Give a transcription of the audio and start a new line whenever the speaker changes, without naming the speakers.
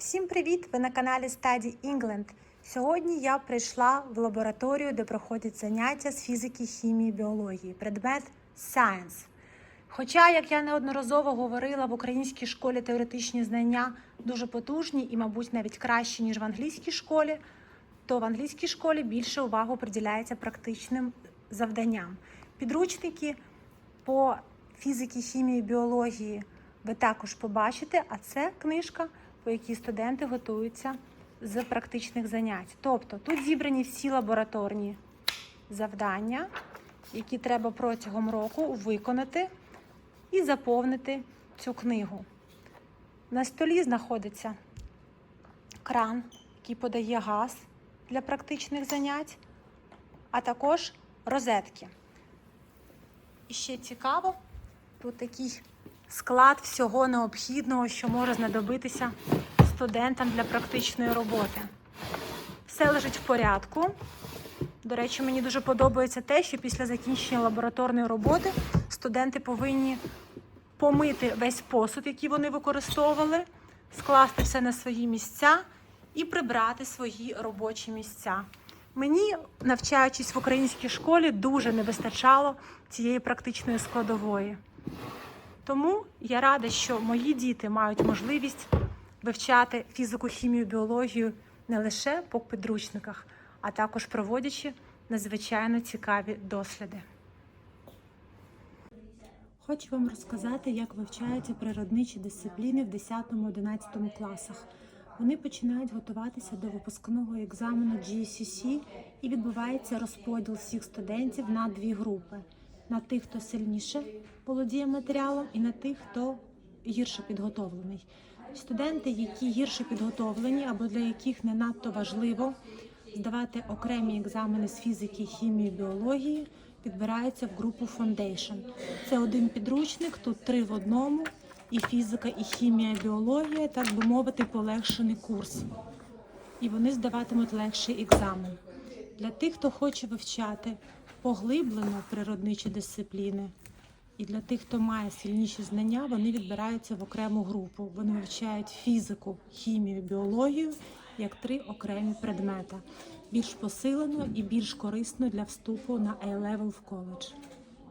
Всім привіт! Ви на каналі Study England. Сьогодні я прийшла в лабораторію, де проходять заняття з фізики, хімії, біології, предмет Science. Хоча, як я неодноразово говорила, в українській школі теоретичні знання дуже потужні і, мабуть, навіть кращі, ніж в англійській школі, то в англійській школі більше увагу приділяється практичним завданням. Підручники по фізиці, хімії, біології ви також побачите, а це книжка, по якій студенти готуються з практичних занять. Тобто тут зібрані всі лабораторні завдання, які треба протягом року виконати і заповнити цю книгу. На столі знаходиться кран, який подає газ для практичних занять, а також розетки. І ще цікаво, тут такий склад всього необхідного, що може знадобитися студентам для практичної роботи. Все лежить в порядку. До речі, мені дуже подобається те, що після закінчення лабораторної роботи студенти повинні помити весь посуд, який вони використовували, скласти все на свої місця і прибрати свої робочі місця. Мені, навчаючись в українській школі, дуже не вистачало цієї практичної складової. Тому я рада, що мої діти мають можливість вивчати фізику, хімію, біологію не лише по підручниках, а також проводячи надзвичайно цікаві досліди. Хочу вам розказати, як вивчаються природничі дисципліни в 10-11 класах. Вони починають готуватися до випускного екзамену GCC і відбувається розподіл всіх студентів на дві групи: на тих, хто сильніше володіє матеріалом, і на тих, хто гірше підготовлений. Студенти, які гірше підготовлені або для яких не надто важливо здавати окремі екзамени з фізики, хімії, біології, підбираються в групу Foundation. Це один підручник, тут три в одному, і фізика, і хімія, і біологія, так би мовити, полегшений курс. І вони здаватимуть легший екзамен. Для тих, хто хоче вивчати поглиблено природничі дисципліни, і для тих, хто має сильніші знання, вони відбираються в окрему групу. Вони вивчають фізику, хімію, біологію як три окремі предмета, більш посилено і більш корисно для вступу на A-level в коледж.